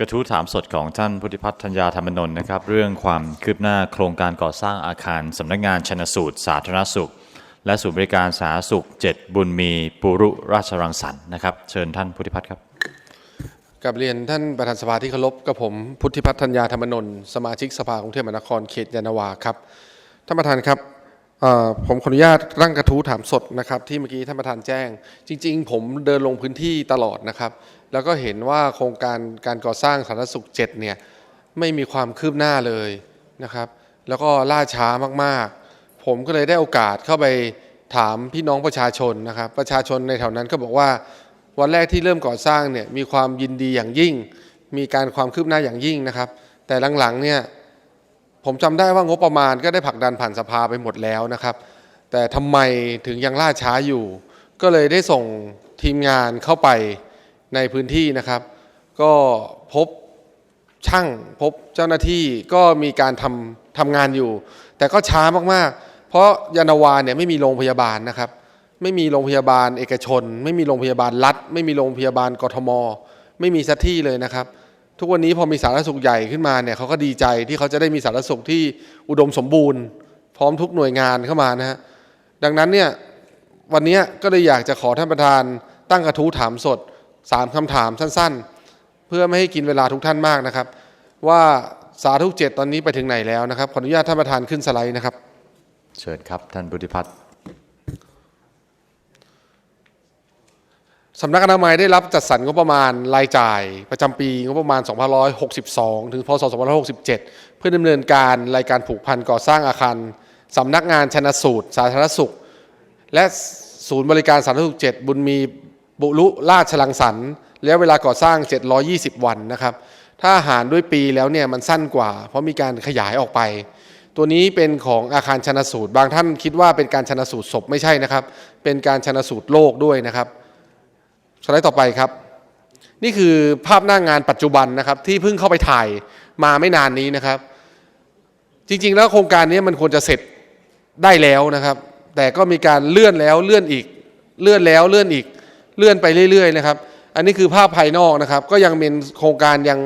กระทู้ถามสดของท่านพุทธิพัฒน์ธัญญาธรรมนนท์นะครับ เรื่องความคืบหน้าโครงการก่อสร้างอาคารสำนักงานชนสูตร สาธารณสุข และศูนย์บริการสาธารณสุข 7 บุญมีปุรุราชรังสรรค์นะครับเชิญท่านพุทธิพัฒน์ครับกับเรียนท่านประธานสภาที่เคารพกับผมพุทธิพัฒน์ธัญญาธรรมนนท์สมาชิกสภากรุงเทพมหานครเขตยานาวาครับท่านประธานครับผมขออนุญาตร่างกระทู้ถามสดนะครับที่เมื่อกี้ท่านประธานแจ้ง จริง ๆ ผมเดินลงพื้นที่ตลอดนะครับ แล้วก็เห็นว่าโครงการการก่อสร้างสาธารณสุข7เนี่ยไม่มีความคืบหน้าเลยนะครับ แล้วก็ล่าช้ามากๆ ผมก็เลยได้โอกาสเข้าไปถามพี่น้องประชาชนนะครับ ประชาชนในแถวนั้นก็บอกว่า วันแรกที่เริ่มก่อสร้างเนี่ยมีความยินดีอย่างยิ่ง มีการความคืบหน้าอย่างยิ่งนะครับ แต่หลังๆเนี่ยผมจำได้ว่างบประมาณก็ได้ผลักดันผ่านสภาไปหมดแล้วนะครับ แต่ทำไมถึงยังล่าช้าอยู่ ก็เลยได้ส่งทีมงานเข้าไป ในพื้นที่นะครับ ก็พบช่างพบเจ้าหน้าที่ก็มีการทำทำงานอยู่ แต่ก็ช้ามากๆ เพราะยานาวาเนี่ยไม่มีโรงพยาบาลนะครับ ไม่มีโรงพยาบาลเอกชน ไม่มีโรงพยาบาลรัฐ ไม่มีโรงพยาบาลกทม ไม่มีสักที่เลยนะครับ ทุกวันนี้พอมีสาธารณสุขใหญ่ขึ้นมาเนี่ยเขาก็ดีใจที่เขาจะได้มีสาธารณสุขที่อุดมสมบูรณ์ พร้อมทุกหน่วยงานเข้ามานะฮะดังนั้นเนี่ยวันนี้ก็เลยอยากจะขอท่านประธานตั้งกระทู้ถามสด สามคำถามสั้นๆ เพื่อไม่ให้กินเวลาทุกท่านมากนะครับ ว่าสาธุเจ็ดตอนนี้ไปถึงไหนแล้วนะครับขออนุญาตท่านประธานขึ้นสไลด์นะครับ เชิญครับท่านพุทธิพัฒน์สำนักอนามัยได้รับจัดสรรงบประมาณรายจ่าย ประจำปีงบประมาณ 2562 ถึงพศ 2567 เพื่อดำเนินการรายการผูกพันก่อสร้างอาคารสำนักงานชนสูตร สาธารณสุข และศูนย์บริการสาธารณสุข 7 บุญมี บุรุราชลังสรรค์และเวลาก่อสร้าง 720 วันนะครับ ถ้าหารด้วยปีแล้วเนี่ยมันสั้นกว่า เพราะมีการขยายออกไป ตัวนี้เป็นของอาคารชนสูตร บางท่านคิดว่าเป็นการชนสูตรศพไม่ใช่นะครับ เป็นการชนสูตรโลกด้วยนะครับสไลด์ต่อไปครับ นี่คือภาพหน้างานปัจจุบันนะครับ ที่เพิ่งเข้าไปถ่ายมาไม่นานนี้นะครับ จริงๆ แล้วโครงการนี้มันควรจะเสร็จได้แล้วนะครับ แต่ก็มีการเลื่อนแล้วเลื่อนอีก เลื่อนแล้วเลื่อนอีก เลื่อนไปเรื่อยๆนะครับ อันนี้คือภาพภายนอกนะครับ ก็ยังเป็นโครงการยัง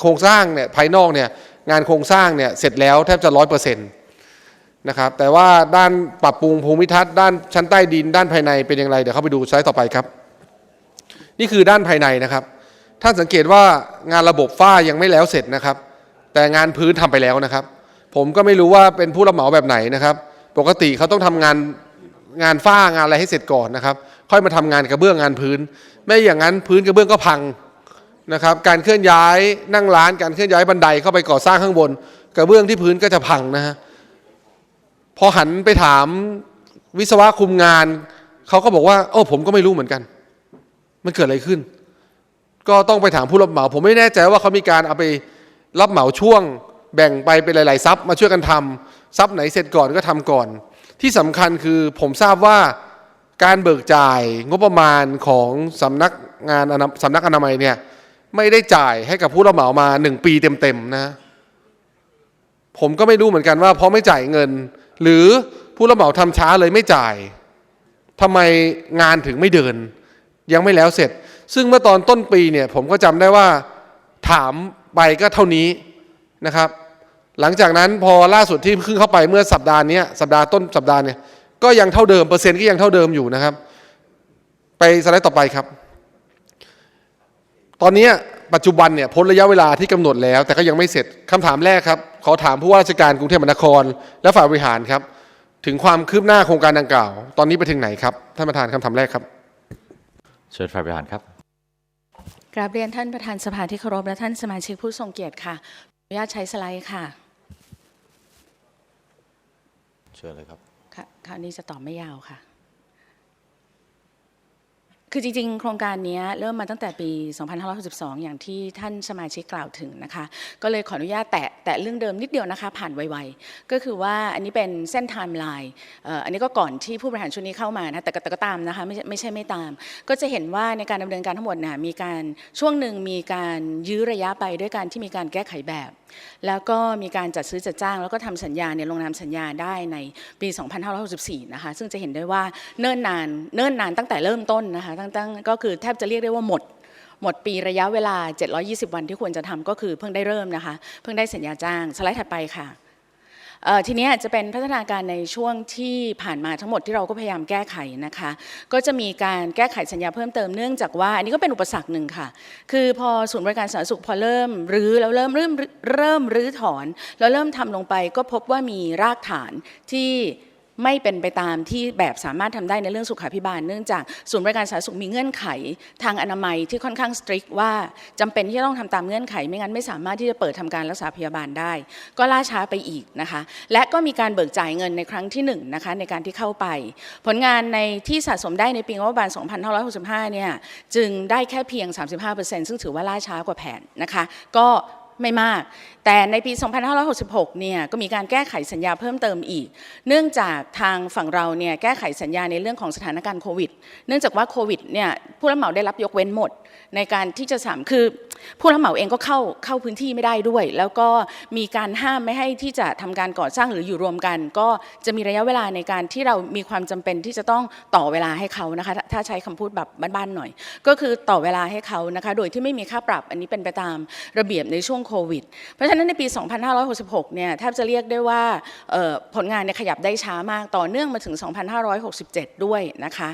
โครงสร้างเนี่ยภายนอกเนี่ยงานโครงสร้างเนี่ยเสร็จแล้วแทบจะร้อยเปอร์เซ็นต์นะครับ แต่ว่าด้านปรับปรุงภูมิทัศน์ด้านชั้นใต้ดินด้านภายในเป็นอย่างไร เดี๋ยวเข้าไปดูสไลด์ต่อไปครับ นี่คือด้านภายในนะครับ ท่านสังเกตว่างานระบบฝ้ายังไม่แล้วเสร็จนะครับ แต่งานพื้นทำไปแล้วนะครับ ผมก็ไม่รู้ว่าเป็นผู้รับเหมาแบบไหนนะครับ ปกติเขาต้องทำงานงานฝ้างานอะไรให้เสร็จก่อนนะครับ ค่อยมาทำงานกระเบื้องงานพื้น ไม่อย่างนั้นพื้นกระเบื้องก็พังนะครับ การเคลื่อนย้ายนั่งร้านการเคลื่อนย้ายบันไดเข้าไปก่อสร้างข้างบน กระเบื้องที่พื้นก็จะพังนะฮะพอหันไปถามวิศวะคุมงานเขาก็บอกว่าโอ้ผมก็ไม่รู้เหมือนกัน มันเกิดอะไรขึ้น ก็ต้องไปถามผู้รับเหมา ผมไม่แน่ใจว่าเขามีการเอาไปรับเหมาช่วง แบ่งไปเป็นหลายๆซับมาช่วยกันทำซับไหนเสร็จก่อนก็ทำก่อน ที่สำคัญคือผมทราบว่า การเบิกจ่ายงบประมาณของสำนักงานสำนักอนามัยเนี่ยไม่ได้จ่ายให้กับผู้รับเหมามาหนึ่งปีเต็มๆนะ ผมก็ไม่รู้เหมือนกันว่าเพราะไม่จ่ายเงิน หรือผู้รับเหมาทำช้าเลยไม่จ่ายทำไมงานถึงไม่เดิน ยังไม่แล้วเสร็จ ซึ่งเมื่อตอนต้นปีเนี่ยผมก็จำได้ว่าถามไปก็เท่านี้นะครับ หลังจากนั้นพอล่าสุดที่เพิ่งเข้าไปเมื่อสัปดาห์นี้สัปดาห์ต้นสัปดาห์เนี่ย ก็ยังเท่าเดิมเปอร์เซ็นต์ก็ยังเท่าเดิมอยู่นะครับ ไปสไลด์ต่อไปครับ ตอนเนี้ยปัจจุบันเนี่ยพ้นระยะเวลาที่กำหนดแล้ว แต่ก็ยังไม่เสร็จคำถามแรกครับ ขอถามผู้ว่าราชการกรุงเทพมหานคร และฝ่ายบริหารครับ ถึงความคืบหน้าโครงการดังกล่าว ตอนนี้ไปถึงไหนครับท่านประธานคำถามแรกครับ เชิญฝ่ายบริหารครับกราบเรียนท่านประธานสภาที่เคารพและท่านสมาชิกผู้ทรงเกียรติค่ะขออนุญาตใช้สไลด์ค่ะ เชิญเลยครับ ค่ะคราวนี้จะตอบไม่ยาวค่ะ คือจริง ๆ โครงการนี้เริ่มมาตั้งแต่ปี 2562 อย่างที่ท่านสมาชิกกล่าวถึงนะคะ ก็เลยขออนุญาตแตะแตะเรื่องเดิมนิดเดียวนะคะ ผ่านไวๆ ก็คือว่าอันนี้เป็นเส้นไทม์ไลน์อันนี้ก็ก่อนที่ผู้บริหารชุดนี้เข้ามานะแต่ก็แต่ก็ตามนะคะไม่ใช่ไม่ใช่ไม่ตาม ก็จะเห็นว่าในการดำเนินการทั้งหมดน่ะมีการช่วงหนึ่งมีการยื้อระยะไปด้วยการที่มีการแก้ไขแบบแล้วก็มีการจัดซื้อจัดจ้าง แล้วก็ทำสัญญาเนี่ยลงนามสัญญาได้ในปี 2564 นะคะ ซึ่งจะเห็นได้ว่าเนิ่นนานเนิ่นนานตั้งแต่เริ่มต้นนะคะตั้งตั้งก็คือแทบจะเรียกได้ว่าหมดหมดปีระยะเวลา 720 วันที่ควรจะทำก็คือเพิ่งได้เริ่มนะคะ เพิ่งได้สัญญาจ้าง สไลด์ถัดไปค่ะ ทีนี้จะเป็นพัฒนาการในช่วงที่ผ่านมาทั้งหมดที่เราก็พยายามแก้ไขนะคะ ก็จะมีการแก้ไขสัญญาเพิ่มเติมเนื่องจากว่า อันนี้ก็เป็นอุปสรรคหนึ่งค่ะ คือพอศูนย์บริการสาธารณสุขพอเริ่มรื้อแล้วเริ่มเริ่มเริ่มรื้อถอน แล้วเริ่มทำลงไปก็พบว่ามีรากฐานที่ ไม่เป็นไปตามที่แบบสามารถทำได้ในเรื่องสุขาภิบาล เนื่องจากศูนย์บริการสาธารณสุขมีเงื่อนไขทางอนามัยที่ค่อนข้างสตริกว่าจำเป็นที่จะต้องทำตามเงื่อนไข ไม่งั้นไม่สามารถที่จะเปิดทำการรักษาพยาบาลได้ ก็ล่าช้าไปอีกนะคะ และก็มีการเบิกจ่ายเงินในครั้งที่หนึ่งนะคะในการที่เข้าไป ผลงานในที่สะสมได้ในปีงบประมาณ 2565 เนี่ยจึงได้แค่เพียง 35%ซึ่งถือว่าล่าช้ากว่าแผนนะคะ ก็ ไม่มาก แต่ในปี 2566 เนี่ยก็มีการแก้ไขสัญญาเพิ่มเติมอีก เนื่องจากทางฝั่งเราเนี่ยแก้ไขสัญญาในเรื่องของสถานการณ์โควิด เนื่องจากว่าโควิดเนี่ยผู้รับเหมาได้รับยกเว้นหมด ในการที่จะสามคือผู้รับเหมาเองก็เข้าเข้าพื้นที่ไม่ได้ด้วย แล้วก็มีการห้ามไม่ให้ที่จะทำการก่อสร้างหรืออยู่รวมกัน ก็จะมีระยะเวลาในการที่เรามีความจำเป็นที่จะต้องต่อเวลาให้เขานะคะถ้าใช้คำพูดแบบบ้านๆหน่อย ก็คือต่อเวลาให้เขานะคะโดยที่ไม่มีค่าปรับอันนี้เป็นไปตามระเบียบในช่วงโควิด เพราะฉะนั้นในปี 2566 เนี่ยแทบจะเรียกได้ว่าผลงานเนี่ยขยับได้ช้ามากต่อเนื่องมาถึง 2567 ด้วยนะคะ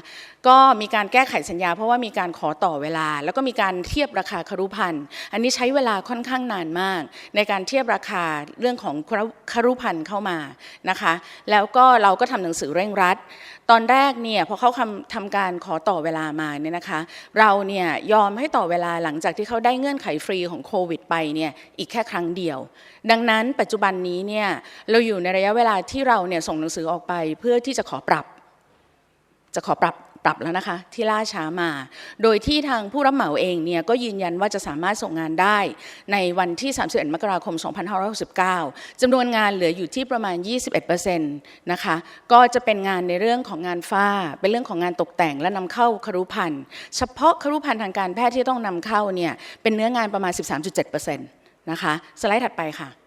ก็มีการแก้ไขสัญญา เพราะว่ามีการขอต่อเวลา แล้วก็มีการเทียบราคาครุพันธ์อันนี้ใช้เวลาค่อนข้างนานมาก ในการเทียบราคาเรื่องของครุพันธ์เข้ามานะคะ แล้วก็เราก็ทำหนังสือเร่งรัด ตอนแรกเนี่ยพอเขาทำทำการขอต่อเวลามาเนี่ยนะคะ เราเนี่ยยอมให้ต่อเวลาหลังจากที่เขาได้เงื่อนไขฟรีของโควิดไปเนี่ยอีกแค่ครั้งเดียว ดังนั้นปัจจุบันนี้เนี่ยเราอยู่ในระยะเวลาที่เราเนี่ยส่งหนังสือออกไปเพื่อที่จะขอปรับ จะขอปรับ ปรับแล้วนะคะที่ล่าช้ามา โดยที่ทางผู้รับเหมาเองเนี่ยก็ยืนยันว่าจะสามารถส่งงานได้ในวันที่ 31 มกราคม 2569จำนวนงานเหลืออยู่ที่ประมาณ 21%นะคะก็จะเป็นงานในเรื่องของงานฝ้า เป็นเรื่องของงานตกแต่งและนำเข้าครุพันธ์เฉพาะครุพันธ์ทางการแพทย์ที่ต้องนำเข้าเนี่ยเป็นเนื้องานประมาณ 13.7%นะคะสไลด์ถัดไปค่ะ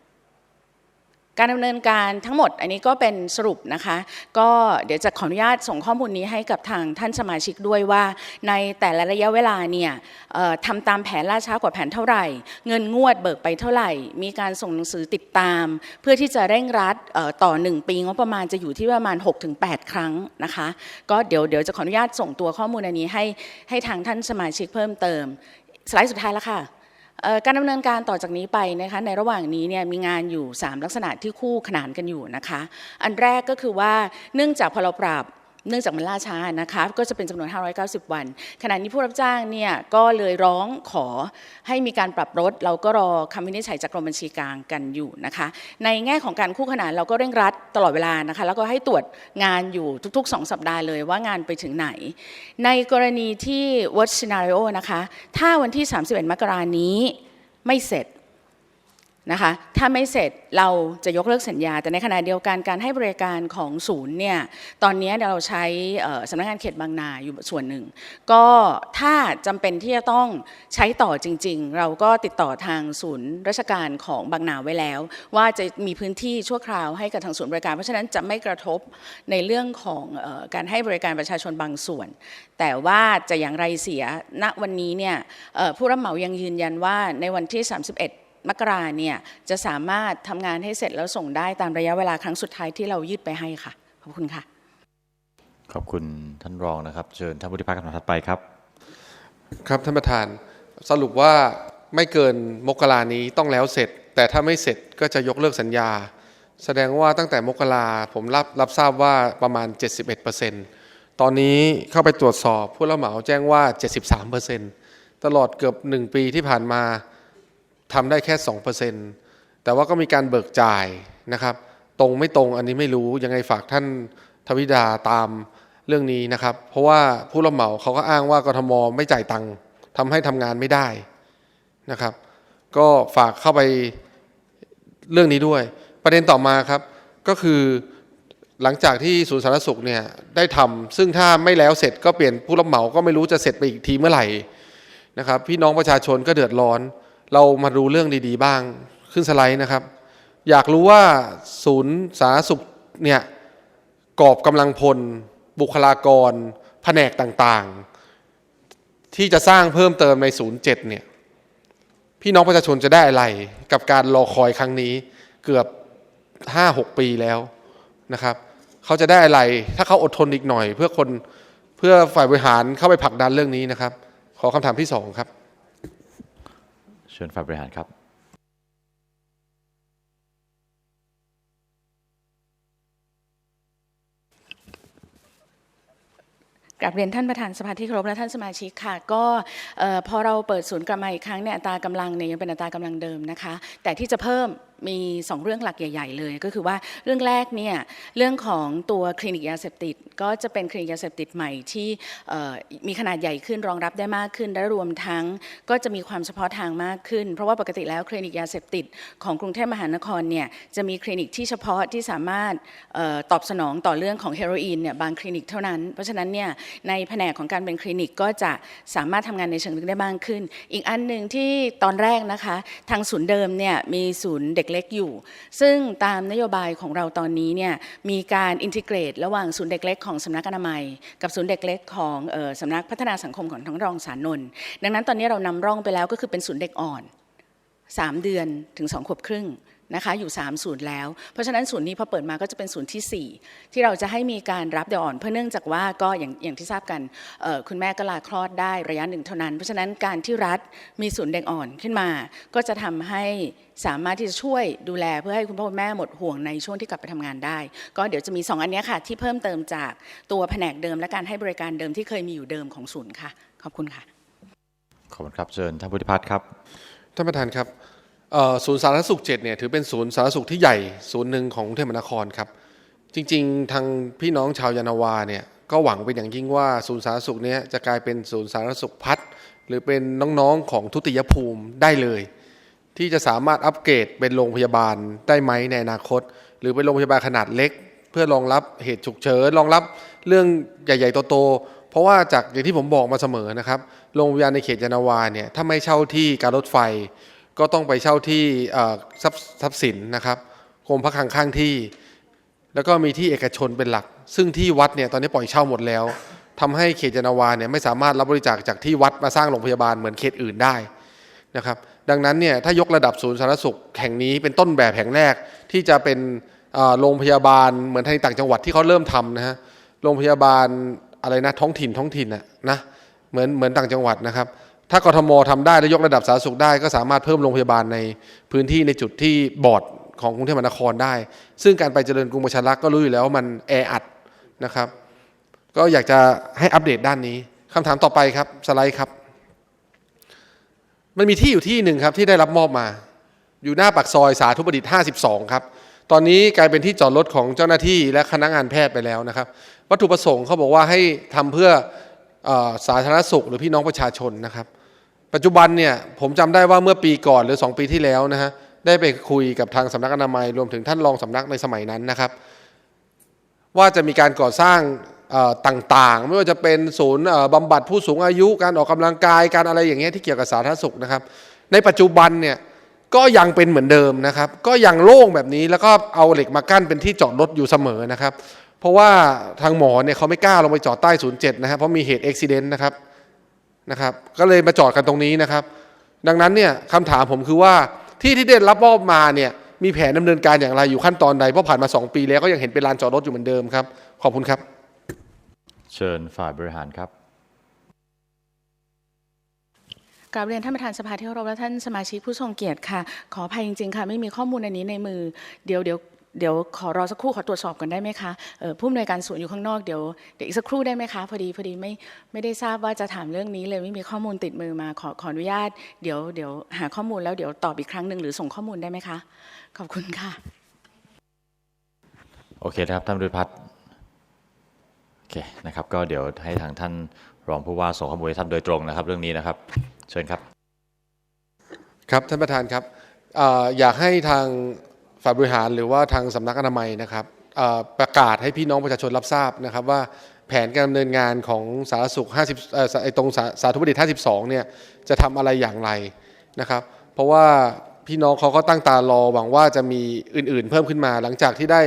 การดำเนินการทั้งหมดอันนี้ก็เป็นสรุปนะคะ ก็เดี๋ยวจะขออนุญาตส่งข้อมูลนี้ให้กับทางท่านสมาชิกด้วยว่า ในแต่ละระยะเวลาเนี่ยทำตามแผนล่าช้ากว่าแผนเท่าไหร่ เงินงวดเบิกไปเท่าไหร่ มีการส่งหนังสือติดตาม เพื่อที่จะเร่งรัดเอ่อต่อ 1 ปีงบประมาณจะอยู่ที่ประมาณ 6-8 ครั้งนะคะ ก็เดี๋ยวเดี๋ยวจะขออนุญาตส่งตัวข้อมูลอันนี้ให้ให้ทางท่านสมาชิกเพิ่มเติมสไลด์สุดท้ายแล้วค่ะ การดำเนินการต่อจากนี้ไปนะคะในระหว่างนี้เนี่ยมีงานอยู่ 3 ลักษณะที่คู่ขนานกันอยู่นะคะ อันแรกก็คือว่าเนื่องจากพอเราปรับ เนื่องจากมันล่าช้านะคะก็จะเป็นจำนวน 590 วัน ขณะนี้ผู้รับจ้างเนี่ยก็เลยร้องขอให้มีการปรับลดเราก็รอคำวินิจฉัยจากกรมบัญชีกลางกันอยู่นะคะ ในแง่ของการคู่ขนานเราก็เร่งรัดตลอดเวลานะคะ แล้วก็ให้ตรวจงานอยู่ทุก ๆ 2 สัปดาห์เลยว่างานไปถึงไหน ในกรณีที่ worst scenario นะคะ ถ้าวันที่ 31 มกรานี้ไม่เสร็จ นะคะถ้าไม่เสร็จเราจะยกเลิกสัญญา แต่ในขณะเดียวกันการให้บริการของศูนย์เนี่ยตอนนี้เราใช้สำนักงานเขตบางนาอยู่ส่วนหนึ่ง ก็ถ้าจำเป็นที่จะต้องใช้ต่อจริง ๆ เราก็ติดต่อทางศูนย์ราชการของบางนาไว้แล้ว ว่าจะมีพื้นที่ชั่วคราวให้กับทางศูนย์บริการ เพราะฉะนั้นจะไม่กระทบในเรื่องของออการให้บริการประชาชนบางส่วน แต่ว่าจะอย่างไรเสียณวันนี้เนี่ยผู้รับเหมายังยืนยันว่าในวันที่ 31 มกราเนี่ยจะสามารถทำงานให้เสร็จแล้วส่งได้ตามระยะเวลาครั้งสุดท้ายที่เรายืดไปให้ค่ะ ขอบคุณค่ะ ขอบคุณท่านรองนะครับ เชิญท่านผู้ที่พักคำถามถัดไปครับ ครับท่านประธานสรุปว่าไม่เกินมกรานี้ต้องแล้วเสร็จ แต่ถ้าไม่เสร็จก็จะยกเลิกสัญญา แสดงว่าตั้งแต่มกราผมรับรับทราบว่าประมาณ 71%ตอนนี้เข้าไปตรวจสอบผู้รับเหมาแจ้งว่า 73%ตลอดเกือบ 1 ปีที่ผ่านมา ทำได้แค่ 2%แต่ว่าก็มีการเบิกจ่ายนะครับ ตรงไม่ตรงอันนี้ไม่รู้ยังไงฝากท่านทวิดาตามเรื่องนี้นะครับ เพราะว่าผู้รับเหมาเขาก็อ้างว่ากทมไม่จ่ายตังค์ทำให้ทำงานไม่ได้นะครับ ก็ฝากเข้าไปเรื่องนี้ด้วย ประเด็นต่อมาครับก็คือหลังจากที่ศูนย์สาธารณสุขเนี่ยได้ทำซึ่งถ้าไม่แล้วเสร็จก็เปลี่ยนผู้รับเหมาก็ไม่รู้จะเสร็จไปอีกทีเมื่อไหร่นะครับ พี่น้องประชาชนก็เดือดร้อน เรามาดูเรื่องดีๆบ้างขึ้นสไลด์นะครับ อยากรู้ว่าศูนย์สาธารณสุขเนี่ยกอบกำลังพล บุคลากร แผนกต่างๆ ที่จะสร้างเพิ่มเติมใน07เนี่ยพี่น้องประชาชนจะได้อะไรกับการรอคอยครั้งนี้เกือบ 5-6 ปีแล้วนะครับเขาจะได้อะไรถ้าเขาอดทนอีกหน่อย เพื่อคนเพื่อฝ่ายบริหารเข้าไปผลักดันเรื่องนี้นะครับ ขอคำถามที่สองครับ เชิญฝ่ายบริหารครับกลับเรียนท่านประธานสภาที่เคารพและท่านสมาชิกค่ะ ก็พอเราเปิดศูนย์กลับมาอีกครั้งเนี่ยอัตรากำลังเนี่ยยังเป็นอัตรากำลังเดิมนะคะ แต่ที่จะเพิ่มมี2เรื่องหลักใหญ่ ๆ เลย ก็คือว่าเรื่องแรกเนี่ยเรื่องของตัวคลินิกยาเสพติด ก็จะเป็นคลินิกยาเสพติดใหม่ที่มีขนาดใหญ่ขึ้นรองรับได้มากขึ้นและรวมทั้งก็จะมีความเฉพาะทางมากขึ้น เพราะว่าปกติแล้วคลินิกยาเสพติดของกรุงเทพมหานครเนี่ยจะมีคลินิกที่เฉพาะที่สามารถออตอบสนองต่อเรื่องของเฮโรอีนเนี่ยบางคลินิกเท่านั้น เพราะฉะนั้นเนี่ยในแผนกของการเป็นคลินิกก็จะสามารถทำงานในเชิงลึกได้มากขึ้น อีกอันหนึ่งที่ตอนแรกนะคะ ทางศูนย์เดิมเนี่ยมีศูนย์เด็กเล็กอยู่ ซึ่งตามนโยบายของเราตอนนี้เนี่ยมีการอินทิเกรต ระหว่างศูนย์เด็กเล็กของสำนักอนามัย กับศูนย์เด็กเล็กของออสำนักพัฒนาสังคมของทั้งรองสารนนท์ดังนั้นตอนนี้เรานำร่องไปแล้วก็คือเป็นศูนย์เด็กอ่อน 3 เดือนถึง2ขวบครึ่ง นะคะอยู่3ศูนย์แล้ว เพราะฉะนั้นศูนย์นี้พอเปิดมาก็จะเป็นศูนย์ทีสี่4 ที่เราจะให้มีการรับเด็กอ่อนเพื่อเนื่องจากว่าก็อย่างอย่างที่ทราบกันเอ่อคุณแม่ก็ลาคลอดได้ระยะหนึ่งเท่านั้น เพราะฉะนั้นการที่รัฐมีศูนย์เด็กอ่อนขึ้นมา ก็จะทำให้สามารถที่จะช่วยดูแลเพื่อให้คุณพ่อคุณแม่หมดห่วงในช่วงที่กลับไปทำงานได้ ก็เดี๋ยวจะมี 2 อันเนี้ยค่ะ ที่เพิ่มเติมจากตัวแผนกเดิม และการให้บริการเดิมที่เคยมีอยู่เดิมของศูนย์ค่ะ ขอบคุณค่ะขอบคุณครับเชิญท่านพุทธิพัฒน์ครับท่านประธานครับเอ่อ ศูนย์สาธารณสุข7เนี่ยถือเป็นศูนย์สาธารณสุขที่ใหญ่ศูนย์หนึ่งของกรุงเทพมหานครครับ จริงๆ ทางพี่น้องชาวยานาวาเนี่ยก็หวังเป็นอย่างยิ่งว่าศูนย์สาธารณสุขเนี้ยจะกลายเป็นศูนย์สาธารณสุขพัฒน์หรือเป็นน้องๆของทุติยภูมิได้เลย ที่จะสามารถอัปเกรดเป็นโรงพยาบาลได้ไหมในอนาคต หรือเป็นโรงพยาบาลขนาดเล็ก เพื่อรองรับเหตุฉุกเฉินรองรับเรื่องใหญ่ ๆ โตๆเพราะว่าจากอย่างที่ผมบอกมาเสมอนะครับโรงพยาบาลในเขตยานาวาเนี่ยถ้าไม่เช่าที่การรถไฟ ก็ต้องไปเช่าที่ทรัพย์สินนะครับกรมพักคลังข้างที่ แล้วก็มีที่เอกชนเป็นหลัก ซึ่งที่วัดเนี่ยตอนนี้ปล่อยเช่าหมดแล้วทำให้เขตยานาวาเนี่ยไม่สามารถรับบริจาคจากที่วัดมาสร้างโรงพยาบาลเหมือนเขตอื่นได้นะครับดังนั้นเนี่ยถ้ายกระดับศูนย์สาธารณสุขแห่งนี้เป็นต้นแบบแห่งแรกที่จะเป็นโรงพยาบาลเหมือนทางต่างจังหวัดที่เขาเริ่มทำนะฮะโรงพยาบาลอะไรนะท้องถิ่นท้องถิ่นนะนะเหมือนเหมือนต่างจังหวัดนะครับ ถ้ากทมทำได้และยกระดับสาธารณสุขได้ ก็สามารถเพิ่มโรงพยาบาลในพื้นที่ในจุดที่บอดของกรุงเทพมหานครได้ ซึ่งการไปเจริญกรุงประชารักษ์ก็รู้อยู่แล้วว่ามันแออัดนะครับ ก็อยากจะให้อัปเดตด้านนี้คำถามต่อไปครับสไลด์ครับ มันมีที่อยู่ที่หนึ่งครับที่ได้รับมอบมา อยู่หน้าปากซอยสาธุประดิษฐ์52 ครับ ตอนนี้กลายเป็นที่จอดรถของเจ้าหน้าที่และคณะงานแพทย์ไปแล้วนะครับ วัตถุประสงค์เขาบอกว่าให้ทำเพื่อ สาธารณสุขหรือพี่น้องประชาชนนะครับ ปัจจุบันเนี่ยผมจำได้ว่าเมื่อปีก่อนหรือ 2 ปีที่แล้วนะฮะได้ไปคุยกับทางสำนักอนามัยรวมถึงท่านรองสำนักในสมัยนั้นนะครับ ว่าจะมีการก่อสร้างต่างๆ ไม่ว่าจะเป็นศูนย์เอ่อบำบัดผู้สูงอายุการออกกำลังกายการอะไรอย่างเงี้ยที่เกี่ยวกับสาธารณสุขนะครับ ในปัจจุบันเนี่ยก็ยังเป็นเหมือนเดิมนะครับ ก็ยังโล่งแบบนี้แล้วก็เอาเหล็กมากั้นเป็นที่จอดรถอยู่เสมอนะครับ ราะว่าทางหมอเนี่ยเขาไม่กล้าลงไปจอดใต้ศูนย์เจ็ดนะครับเพราะมีเหตุอุบิเหตุนะครับนะครับ ก็เลยมาจอดกันตรงนี้นะครับ ดังนั้นเนี่ยคำถามผมคือว่าที่ที่ได้รับมอบมาเนี่ยมีแผนดำเนินการอย่างไรอยู่ขั้นตอนใดเพราะผ่านมา 2 ปีแล้วก็ยังเห็นเป็นลานจอดรถอยู่เหมือนเดิมครับ ขอบคุณครับ เชิญฝ่ายบริหารครับกราบเรียนท่านประธานสภาที่เคารพและท่านสมาชิกผู้ทรงเกียรติค่ะ ขออภัยจริงๆค่ะ ไม่มีข้อมูลอันนี้ในมือ เดี๋ยวเดี๋ยว เดี๋ยวขอรอสักครู่ขอตรวจสอบก่อนได้ไหมคะเอ่อผู้อำนวยการศูนย์อยู่ข้างนอกเดี๋ยวเดี๋ยวอีกสักครู่ได้ไหมคะพอดีพอดีไม่ไม่ได้ทราบว่าจะถามเรื่องนี้เลยไม่มีข้อมูลติดมือมาขอขออนุญาตเดี๋ยวเดี๋ยวหาข้อมูลแล้วเดี๋ยวตอบอีกครั้งหนึ่งหรือส่งข้อมูลได้ไหมคะ ขอบคุณค่ะ โอเคนะครับท่านพุทธิพัฒน์โอเคนะครับก็เดี๋ยวให้ทางท่านรองผู้ว่าส่งข้อมูลให้ท่านโดยตรงนะครับ เรื่องนี้นะครับเชิญครับ ครับท่านประธานครับเอ่ออยากให้ทาง ฝ่ายบริหารหรือว่าทางสำนักอนามัยนะครับประกาศให้พี่น้องประชาชนรับทราบนะครับว่าแผนการดำเนินงานของสาธารณสุข 50ไอตรงสาสาธุประดิษฐ์52 เนี่ยจะทำอะไรอย่างไรนะครับ เพราะว่าพี่น้องเขาก็ตั้งตารอหวังว่าจะมีอื่นๆ เพิ่มขึ้นมา หลังจากที่ได้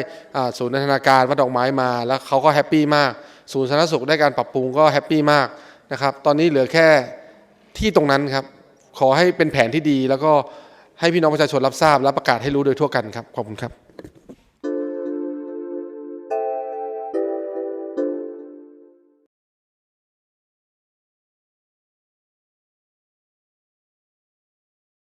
ศูนย์นันทนาการวัดดอกไม้มาแล้วเขาก็แฮปปี้มาก ศูนย์สาธารณสุขได้การปรับปรุงก็แฮปปี้มากนะครับ ตอนนี้เหลือแค่ที่ตรงนั้นครับ ขอให้เป็นแผนที่ดีแล้วก็ ให้พี่น้องประชาชนรับทราบและประกาศให้รู้โดยทั่วกันครับขอบคุณครับ